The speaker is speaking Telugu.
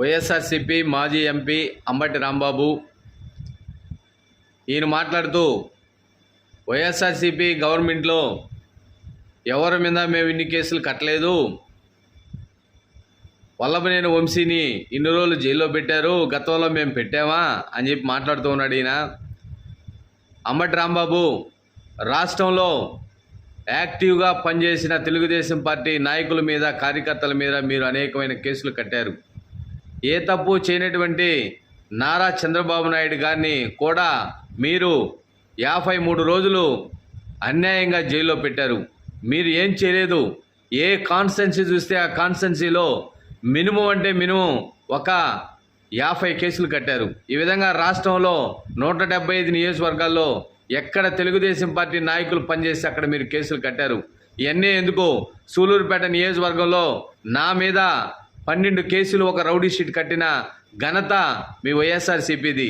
వైఎస్ఆర్సిపి మాజీ ఎంపీ అంబటి రాంబాబు. ఈయన మాట్లాడుతూ వైఎస్ఆర్సిపి గవర్నమెంట్లో ఎవరి మీద మేము ఇన్ని కేసులు కట్టలేదు. వల్లభనేని వంశీని ఇన్ని రోజులు జైల్లో పెట్టారు గతంలో మేము పెట్టామా? అని చెప్పి మాట్లాడుతూ ఉన్నాడు ఈయన. అంబటి రాంబాబు రాష్ట్రంలో యాక్టివ్గా పనిచేసిన తెలుగుదేశం పార్టీ నాయకుల మీద కార్యకర్తల మీద మీరు అనేకమైన కేసులు కట్టారు. ఏ తప్పు చేయనటువంటి నారా చంద్రబాబు నాయుడు గారిని కూడా మీరు యాభై మూడు రోజులు అన్యాయంగా జైల్లో పెట్టారు. మీరు ఏం చేయలేదు. ఏ కాన్స్టెన్సీ చూస్తే ఆ కాన్స్టెన్సీలో మినిమం అంటే మినిమం ఒక యాభై కేసులు కట్టారు. ఈ విధంగా రాష్ట్రంలో నూట డెబ్బై ఐదు నియోజకవర్గాల్లో ఎక్కడ తెలుగుదేశం పార్టీ నాయకులు పనిచేసి అక్కడ మీరు కేసులు కట్టారు. ఇవన్నీ ఎందుకు? సూలూరుపేట నియోజకవర్గంలో నా మీద పన్నెండు కేసులు ఒక రౌడీ షీట్ కట్టిన ఘనత మీ వైఎస్ఆర్సిపిది.